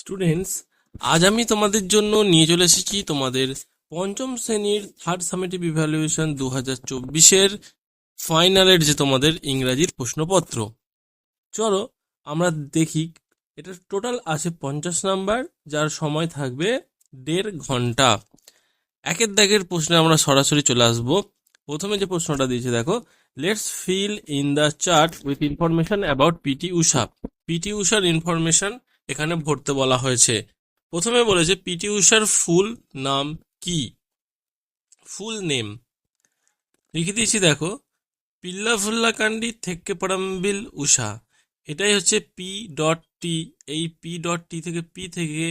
Students আজ আমি তোমাদের জন্য নিয়ে চলে এসেছি তোমাদের পঞ্চম শ্রেণির থার্ড সামেটিভ ইভ্যালুয়েশন দু হাজার চব্বিশের ফাইনালের যে তোমাদের ইংরাজির প্রশ্নপত্র। চলো আমরা দেখি, এটা টোটাল আছে পঞ্চাশ নাম্বার, যার সময় থাকবে দেড় ঘণ্টা। একের দাগের প্রশ্নে আমরা সরাসরি চলে আসব। প্রথমে যে প্রশ্নটা দিয়েছে, দেখো let's fill in the chart with information about PT Usha PT উষার information এখানে ভরতে বলা হয়েছে। প্রথমে বলেছে, পিটি উষার ফুল নাম কি? Full name. লিখে দিয়েছি, দেখো পিল্লা ফুল্লা কান্ডি থেকে পড়াম্বিল উষা এটাই হচ্ছে পি ডট টি এই পি ডট টি থেকে পি থেকে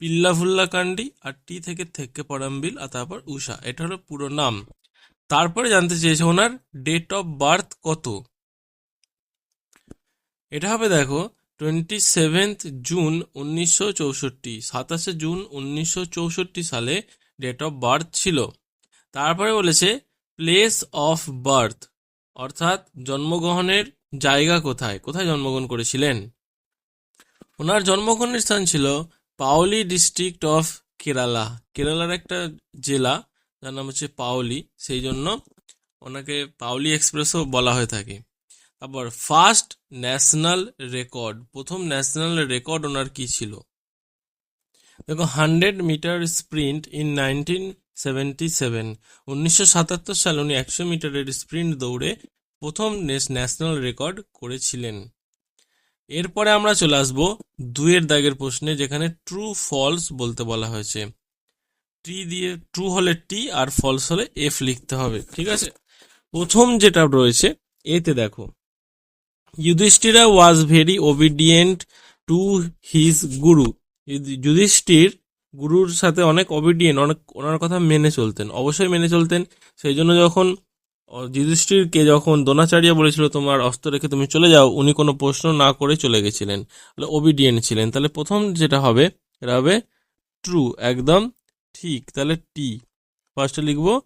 পিল্লা ফুল্লা কান্ডি আর টি থেকে থেকে পড়াম্বিল আর তারপর উষা এটা হলো পুরো নাম। তারপরে জানতে চেয়েছে, ওনার ডেট অফ বার্থ কত? এটা হবে, দেখো টোয়েন্টি সেভেন্থ জুন উনিশশো চৌষট্টি, সাতাশে জুন উনিশশো চৌষট্টি সালে ডেট অফ বার্থ ছিল। তারপরে বলেছে প্লেস অফ বার্থ অর্থাৎ জন্মগ্রহণের জায়গা কোথায় কোথায় জন্মগ্রহণ করেছিলেন? ওনার জন্মগ্রহণের স্থান ছিল পাওলি ডিস্ট্রিক্ট অফ কেরালা কেরালার একটা জেলা, যার নাম হচ্ছে পাওলি সেই জন্য ওনাকে পাওলি এক্সপ্রেসও বলা হয়ে থাকে। তারপর ফার্স্ট ন্যাশনাল রেকর্ড প্রথম ন্যাশনাল রেকর্ড ওনার কি ছিল? দেখো hundred metre sprint in nineteen seventy seven উনিশশো সাতাত্তর সালে উনি একশো মিটারের স্প্রিন্ট দৌড়ে প্রথম ন্যাশনাল রেকর্ড করেছিলেন। এরপরে আমরা চলে আসব দুয়ের দাগের প্রশ্নে, যেখানে ট্রু ফলস বলতে বলা হয়েছে। টি দিয়ে ট্রু হলে টি আর ফলস হলে এফ লিখতে হবে, ঠিক আছে? প্রথম যেটা রয়েছে এতে দেখো। Yudhishthira was very obedient to his guru যুধি- যুধিষ্ঠির গুরুর সাথে অনেক অবিডিয়েন্ট অনেক, ওনার কথা মেনে চলতেন, অবশ্যই মেনে চলতেন। সেই জন্য যখন যুধিষ্ঠিরকে যখন দ্রোণাচার্য বলেছিল, তোমার অস্ত্র রেখে তুমি চলে যাও, উনি কোনো প্রশ্ন না করে চলে গেছিলেন। তাহলে ওবিডিয়েন্ট ছিলেন। তাহলে প্রথম যেটা হবে, এটা হবে ট্রু একদম ঠিক। তাহলে টি ফার্স্টে লিখব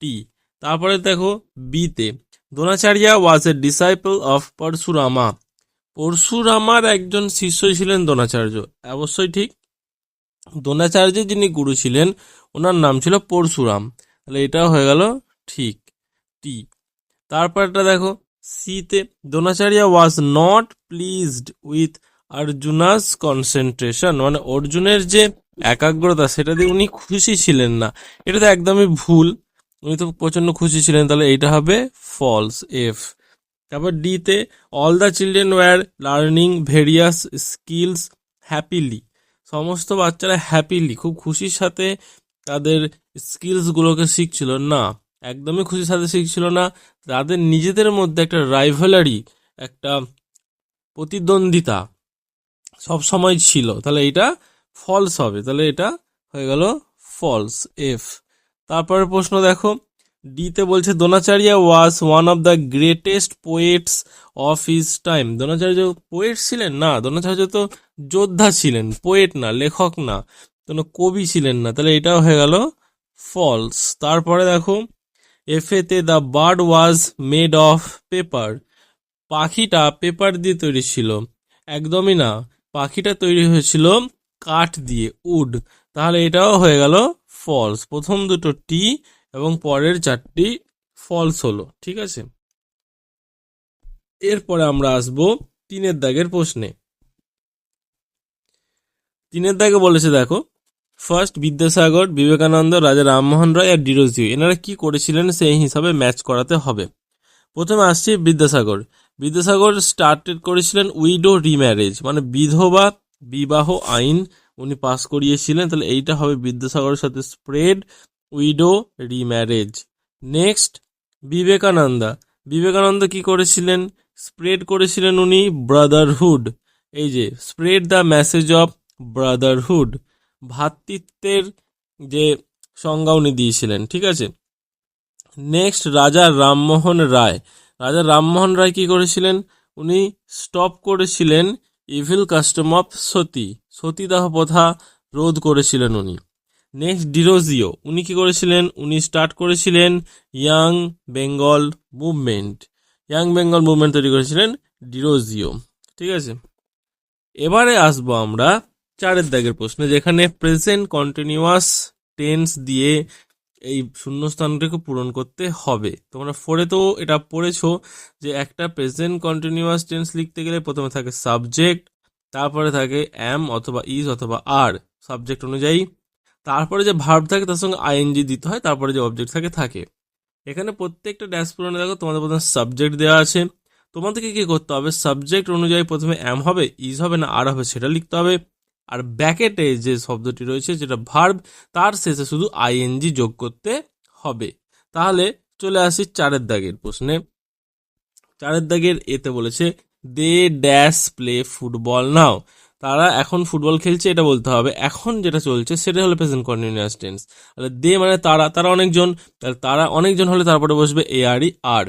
টি তারপরে দেখো বিতে Dronacharya was a disciple of Parashurama. পরশুরামার একজন শিষ্য ছিলেন দ্রোণাচার্য। অবশ্যই ঠিক। দ্রোণাচার্যের যিনি গুরু ছিলেন, ওনার নাম ছিল পরশুরাম। তাহলে এটাও হয়ে গেল ঠিক। টি। তারপরটা দেখো, সিতে Dronacharya was not pleased with Arjuna's concentration মানে অর্জুনের যে একাগ্রতা, সেটা দিয়ে উনি খুশি ছিলেন না। এটা তো একদমই ভুল। উনি তো প্রচণ্ড খুশি ছিলেন, তাহলে এইটা হবে ফলস এফ তারপর ডিতে all the children were learning various skills happily সমস্ত বাচ্চারা হ্যাপিলি খুব খুশির সাথে তাদের স্কিলসগুলোকে শিখছিল। না, একদমই খুশির সাথে শিখছিল না। তাদের নিজেদের মধ্যে একটা রাইভালারি একটা প্রতিদ্বন্দ্বিতা সব সময় ছিল। তাহলে এটা ফলস হবে। তাহলে এটা হয়ে গেল ফলস এফ তারপরে প্রশ্ন দেখো। ডিতে বলছে Dronacharya was one of the greatest poets of his time Dronacharya poet ছিলেন? না দ্রোণাচার্য তো যোদ্ধা ছিলেন পোয়েট না, লেখক না। কোনো কবি ছিলেন না। তাহলে এটাও হয়ে গেল ফলস তারপরে দেখো, এফেতে the bird was made of paper পাখিটা পেপার দিয়ে তৈরি ছিল। একদমই না, পাখিটা তৈরি হয়েছিল কাঠ দিয়ে, উড। তাহলে এটাও হয়ে গেল ফলস প্রথম দুটো টি এবং পরের চারটি ফলস হলো, ঠিক আছে? এরপরে আমরা আসব তিনের দাগের প্রশ্নে। তিনের দাগে বলেছে, দেখো ফার্স্ট বিদ্যাসাগর, বিবেকানন্দ, রাজা রামমোহন রায় আর ডিরোজিও, এনারা কি করেছিলেন সেই হিসাবে ম্যাচ করাতে হবে। প্রথমে আসছি বিদ্যাসাগর। বিদ্যাসাগর স্টার্টেড করেছিলেন উইডো রিম্যারেজ মানে বিধবা বিবাহ আইন উনি পাস করিয়েছিলেন, তাহলে এইটা হবে বিদ্যাসাগরের সাথে spread widow remarriage next Vivekananda. Vivekananda কি করেছিলেন? স্প্রেড করেছিলেন উনি ব্রাদারহুড এই যে spread the message of brotherhood ভ্রাতৃত্বের যে সংজ্ঞা উনি দিয়েছিলেন, ঠিক আছে? নেক্সট রাজা রামমোহন রায়। রাজা রামমোহন রায় কি করেছিলেন? উনি স্টপ করেছিলেন ইভিল কাস্টম অফ সতী। সতীদাহ প্রথা রোধ করেছিলেন উনি। নেক্সট, ডিরোজিও। উনি কি করেছিলেন? উনি স্টার্ট করেছিলেন young Bengal movement. Young Bengal movement তৈরি করেছিলেন ডিরোজিও। ঠিক আছে? এবারে আসব আমরা চারের দাগের প্রশ্ন, যেখানে প্রেজেন্ট কন্টিনিউয়াস টেন্স দিয়ে এই শূন্যস্থানটাকে পূরণ করতে হবে। তোমরা ফোরে তো এটা পড়েছো যে একটা প্রেজেন্ট কন্টিনিউয়াস টেন্স লিখতে গেলে প্রথমে থাকে সাবজেক্ট তারপরে থাকে অ্যাম অথবা ইজ অথবা আর সাবজেক্ট অনুযায়ী। তারপরে যে ভার্ব থাকে তার সঙ্গে আইএনজি দিতে হয়, তারপরে যে অবজেক্ট থাকে থাকে। এখানে প্রত্যেকটা ড্যাশ পূরণে দেখো তোমাদের প্রথমে সাবজেক্ট দেওয়া আছে। তোমাদেরকে কি করতে হবে? সাবজেক্ট অনুযায়ী প্রথমে অ্যাম হবে ইজ হবে না আর হবে সেটা লিখতে হবে। আর ব্যাকেটে যে শব্দটি রয়েছে যেটা ভার্ব তার শেষে শুধু আইএনজি যোগ করতে হবে। তাহলে চলে আসি চারের দাগের প্রশ্নে। চারের দাগের এতে বলেছে, they dash play football now. তারা এখন ফুটবল খেলছে, এটা বলতে হবে। এখন যেটা চলছে সেটা হলো প্রেজেন্ট কন্টিনিউয়াস টেন্স তাহলে দে মানে তারা তারা অনেকজন। তারা অনেকজন হলে তারপরে বসবে এ, আর, ই, আর।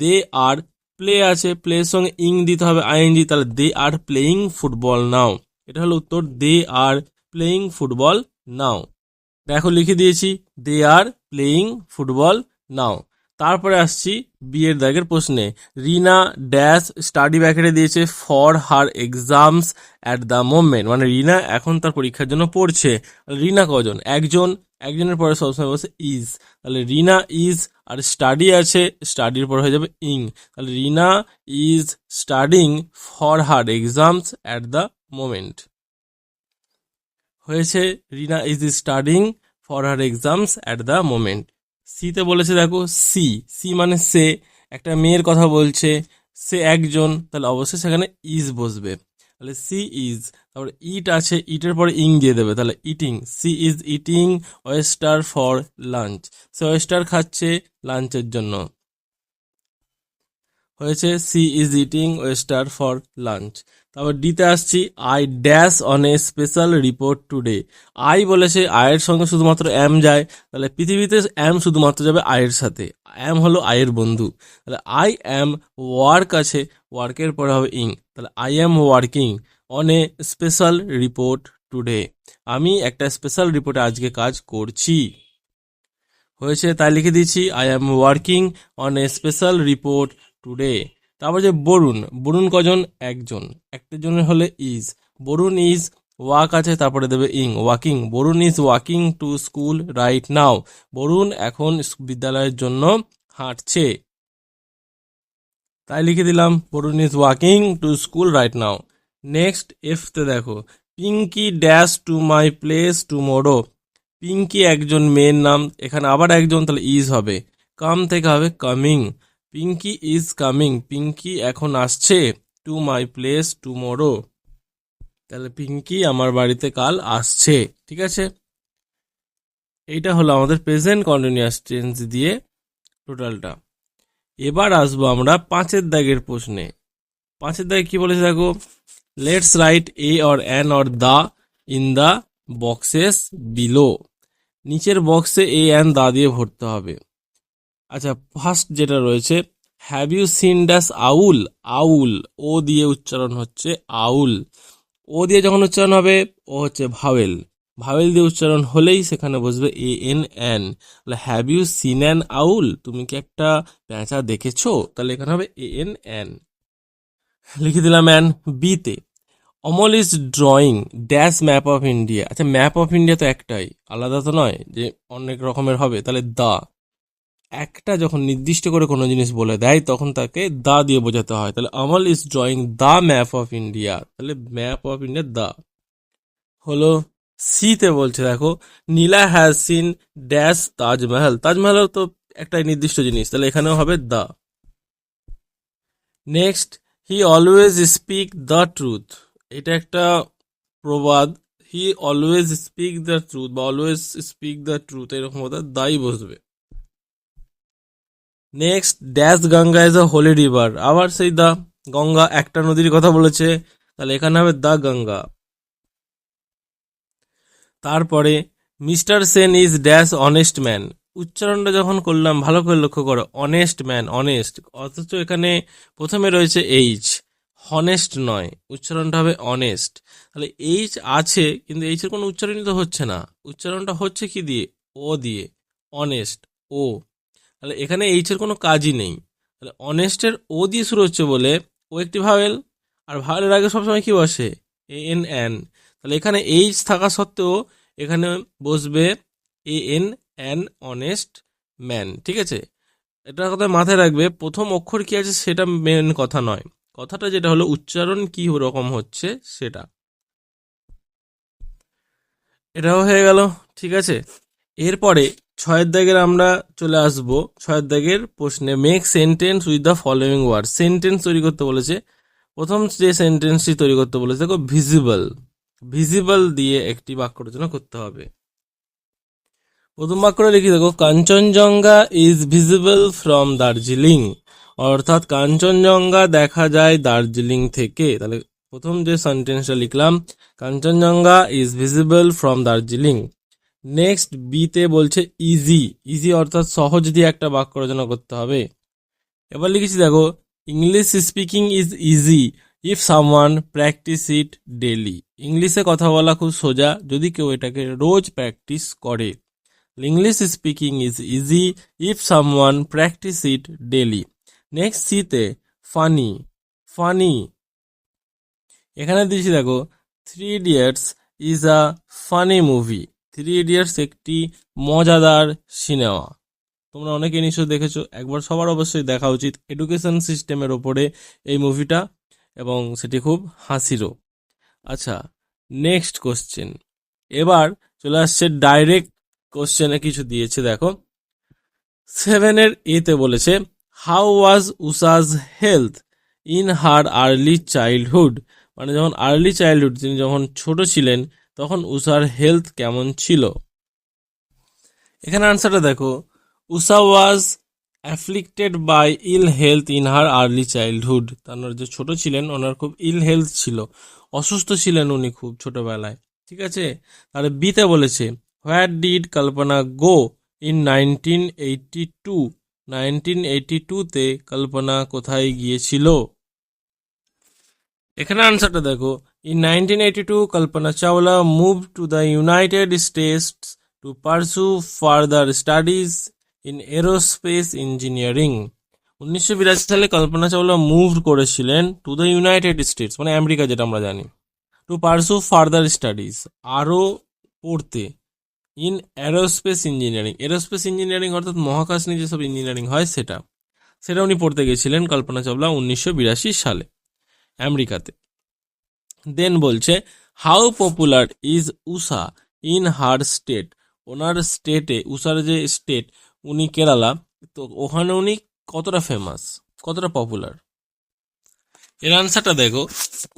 দে আর প্লে আছে, প্লের সঙ্গে ইং দিতে হবে আইএনজি তাহলে দে আর প্লেয়িং ফুটবল নাও। এটা হলো উত্তর দে আর প্লেয়িং ফুটবল নাও দেখো, লিখে দিয়েছি দে আর প্লেয়িং ফুটবল নাও তারপরে আসছি বিয়ের দাগের প্রশ্নে। রিনা ড্যাশ স্টাডি ব্যাকেটে দিয়েছে for her exams at the moment. মানে রিনা এখন তার পরীক্ষার জন্য পড়ছে। রিনা কজন? একজন। একজনের পরে সবসময় বসে ইজ তাহলে রিনা ইজ আর স্টাডি আছে, স্টাডির পর হয়ে যাবে ইং। তাহলে Rina is studying for her exams at the moment হয়েছে, Rina is studying for her exams at the moment সিতে বলেছে, দেখো সি সি মানে সে, একটা মেয়ের কথা বলছে, সে একজন, তাহলে অবশ্যই সেখানে ইজ বসবে। তাহলে সি ইজ তারপরে ইট আছে ইটের পরে ইং দিয়ে দেবে। তাহলে eating she is eating oyster for lunch say oyster খাচ্ছে লাঞ্চের জন্য। হয়েছে she is eating oyster for lunch তারপর ডিতে আসছি I dash on a special report today I বলেছে আয়ের সঙ্গে শুধুমাত্র অ্যাম যায়, তাহলে পৃথিবীতে অ্যাম শুধুমাত্র যাবে আয়ের সাথে। অ্যাম হলো আয়ের বন্ধু। তাহলে আই অ্যাম ওয়ার্ক আছে ওয়ার্কের পরে হবে ইং তাহলে I am working on a special report today আমি একটা স্পেশাল রিপোর্টে আজকে কাজ করছি। হয়েছে, তাই লিখে দিচ্ছি I am working on a special report today তারপর যে বরুণ বরুণ কজন? একজন। একটা জনের হলে ইজ বরুণ ইজ ওয়াক আছে, তারপরে দেবে ing, walking. Varun is walking to school right now. Varun এখন বিদ্যালয়ের জন্য হাঁটছে। তাই লিখে দিলাম, Varun is walking to school right now. Next এফতে দেখো। Pinky dash to my place to tomorrow. Pinky একজন মেয়ের নাম, এখানে আবার একজন, তাহলে ইজ হবে। কাম থেকে হবে coming. Pinky is coming Pinky এখন আসছে টু মাই প্লেস টুমোরো তাহলে পিঙ্কি আমার বাড়িতে কাল আসছে, ঠিক আছে? এইটা হলো আমাদের প্রেজেন্ট কন্টিনিউয়াস টেন্স দিয়ে টোটালটা এবার আসব আমরা পাঁচের দাগের প্রশ্নে। পাঁচের দাগে কি বলেছে দেখো? Let's write a or an or the in the boxes below নিচের বক্সে এ অ্যান দা দিয়ে ভরতে হবে। আচ্ছা ফার্স্ট যেটা রয়েছে হ্যাভ ইউ সিন ড্যাস আউল আউল ও দিয়ে উচ্চারণ হচ্ছে আউল ও দিয়ে যখন উচ্চারণ হবে ও হচ্ছে ভাওয়েল ভাওয়েল দিয়ে উচ্চারণ হলেই সেখানে বসবে এ এন এন তাহলে have you seen an owl তুমি কি একটা প্যাঁচা দেখেছ? তাহলে এখানে হবে এ এন এন লিখে দিলাম অ্যান বিতে Amal is drawing dash map of India আচ্ছা ম্যাপ অফ ইন্ডিয়া তো একটাই, আলাদা তো নয় যে অনেক রকমের হবে। তাহলে দা। একটা যখন নির্দিষ্ট করে কোনো জিনিস বলে দেয়, তখন তাকে দা দিয়ে বোঝাতে হয়। তাহলে Amal is drawing the map of India তাহলে ম্যাপ অফ ইন্ডিয়া দা। হলো সিতে বলছে, দেখো Nila has seen dash Taj Mahal Taj Mahal তো একটা নির্দিষ্ট জিনিস, তাহলে এখানেও হবে the. Next he always speak the truth এটা একটা প্রবাদ। He always speak the truth বা অলওয়েজ স্পিক দ্য ট্রুথ এরকম কথা দাই বসবে। Next dash Ganga is a holy river আবার সেই দা গঙ্গা একটা নদীর কথা বলেছে। তাহলে এখানে হবে দা গঙ্গা। তারপরে, mister Sen is dash honest man উচ্চারণটা যখন করলাম, ভালো করে লক্ষ্য করো। অনেস্ট ম্যান অনেস্ট অথচ এখানে প্রথমে রয়েছে এইচ হনেস্ট নয়। উচ্চারণটা হবে অনেস্ট তাহলে এইচ আছে, কিন্তু এইচের কোনো উচ্চারণই তো হচ্ছে না। উচ্চারণটা হচ্ছে কি দিয়ে? ও দিয়ে। অনেস্ট ও তাহলে এখানে এইচের কোনো কাজই নেই। তাহলে অনেস্টের ও দিয়ে শুরু হচ্ছে বলে ও একটি ভাওয়েল আর ভাওয়েলের আগে সবসময় কি বসে? এ এন এন তাহলে এখানে এইচ থাকা সত্ত্বেও এখানে বসবে A N an honest man ঠিক আছে? এটা কথা মাথায় রাখবে, প্রথম অক্ষর কি আছে সেটা মেন কথা নয়। কথাটা যেটা হলো উচ্চারণ কি রকম হচ্ছে সেটা। এটাও হয়ে গেল, ঠিক আছে? এরপরে ছয়ের দাগের আমরা চলে আসব। ছয়ের দাগের প্রশ্নে make sentence with the following word sentence তৈরি করতে বলেছে। প্রথম যে সেন্টেন্সটি তৈরি করতে বলেছে, দেখো ভিজিবল ভিজিবল দিয়ে একটি বাক্য রচনা করতে হবে। প্রথম বাক্যটা লিখি, দেখো, Kanchenjunga is visible from Darjeeling অর্থাৎ কাঞ্চনজঙ্ঘা দেখা যায় দার্জিলিং থেকে। তাহলে প্রথম যে সেন্টেন্সটা লিখলাম, Kanchenjunga is visible from Darjeeling next বিতে বলছে ইজি ইজি অর্থাৎ সহজ দিয়ে একটা বাক্য রচনা করতে হবে। এবার লিখেছি, দেখো English speaking is easy if someone practice it daily ইংলিশে কথা বলা খুব সোজা, যদি কেউ এটাকে রোজ প্র্যাকটিস করে। English speaking is easy if someone practice it daily next সিতে ফানি ফানি এখানে দিয়েছি, দেখো Three Idiots is a funny movie Three Idiots একটি মজাদার সিনেমা। তোমরা অনেকে নিশ্চয় দেখেছ, একবার সবার অবশ্যই দেখা উচিত এডুকেশন সিস্টেমের ওপরে এই মুভিটা এবং সেটি খুব হাসিরও। আচ্ছা নেক্সট কোশ্চেন এবার চলে আসছে ডাইরেক্ট কোশ্চেনে কিছু দিয়েছে, দেখো। সেভেনের এতে বলেছে how was Usha's health in her early childhood মানে যখন আর্লি চাইল্ডহুড তিনি যখন ছোট ছিলেন তখন উষার হেলথ কেমন ছিল? এখানে আনসারটা দেখো। Usha was afflicted by ill health in her early childhood তার যে ছোট ছিলেন, ওনার খুব ইল হেলথ ছিল। অসুস্থ ছিলেন উনি খুব ছোটবেলায়, ঠিক আছে? তাহলে বিতে বলেছে where did Kalpana go in nineteen eighty two nineteen eighty টুতে কল্পনা কোথায় গিয়েছিল? এখানে আনসারটা দেখো eighty two Kalpana Chawla move to the United States to pursue further studies in aerospace engineering উনিশশো বিরাশি সালে কল্পনা চাওলা মুভ করেছিলেন টু দ্য ইউনাইটেড স্টেটস মানে আমেরিকা যেটা আমরা জানি টু পারসু ফার্দার স্টাডিজ আরও পড়তে in aerospace engineering aerospace engineering অর্থাৎ মহাকাশ নিয়ে যেসব ইঞ্জিনিয়ারিং হয় সেটা সেটা উনি পড়তে গেছিলেন কল্পনা চাওলা উনিশশো বিরাশি সালে, আমেরিকাতে। দেন বলছে how popular is Usha in her state ওনার স্টেটে উষার যে স্টেট উনি কেরালা, তো ওখানে উনি কতটা ফেমাস কতটা পপুলার এর আনসারটা দেখো।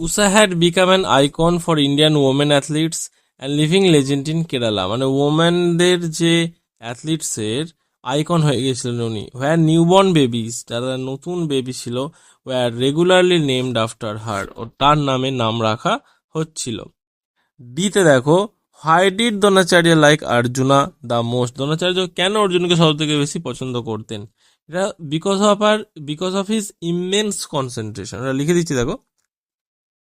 Usha had become an icon for Indian women athletes and living legend in Kerala মানে ওমেনদের যে অ্যাথলিটসের আইকন হয়ে গেছিলেন উনি। হোয়ার নিউবর্ন বেবিস যারা নতুন বেবি ছিল were regularly named after her ও তার নামে নাম রাখা হচ্ছিল। ডিতে দেখো why did like Arjuna the most Dronacharya কেন অর্জুনকে সব থেকে বেশি পছন্দ করতেন? এটা because of R because of his immense concentration এটা লিখে দিচ্ছি, দেখো।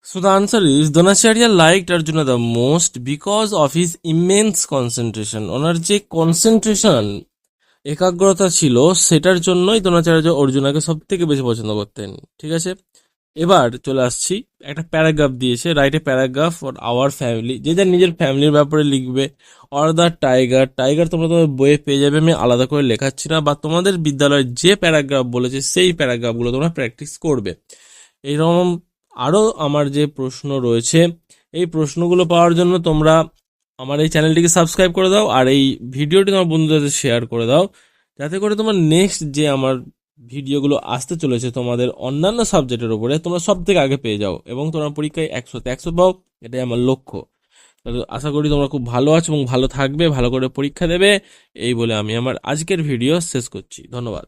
So the answer is Dronacharya liked Arjuna the most because of his immense concentration ওনার যে কনসেন্ট্রেশন একাগ্রতা ছিল, সেটার জন্যই দ্রোণাচার্য অর্জুনাকে সব থেকে বেশি পছন্দ করতেন। ঠিক আছে? এবার চলে আসছি, একটা প্যারাগ্রাফ দিয়েছে write a paragraph for our family যে যার নিজের ফ্যামিলির ব্যাপারে লিখবে অর দ্য টাইগার টাইগার তোমরা তোমার বইয়ে পেয়ে যাবে, আমি আলাদা করে লেখাচ্ছি না, বা তোমাদের বিদ্যালয়ের যে প্যারাগ্রাফ বলেছে, সেই প্যারাগ্রাফগুলো তোমরা প্র্যাকটিস করবে। এইরকম আরও আমার যে প্রশ্ন রয়েছে, এই প্রশ্নগুলো পাওয়ার জন্য তোমরা আমার এই চ্যানেলটিকে সাবস্ক্রাইব করে দাও আর এই ভিডিওটি তোমার বন্ধুদের শেয়ার করে দাও। যাতে করে তোমার নেক্সট যে আমার ভিডিওগুলো আসতে চলেছে তোমাদের অন্যান্য সাবজেক্টের উপরে তোমরা সব থেকে আগে পেয়ে যাও এবং তোমার পরীক্ষায় একশোতে একশো পাও, এটাই আমার লক্ষ্য। আশা করি তোমরা খুব ভালো আছো এবং ভালো থাকবে, ভালো করে পরীক্ষা দেবে, এই বলে আমি আমার আজকের ভিডিও শেষ করছি। ধন্যবাদ।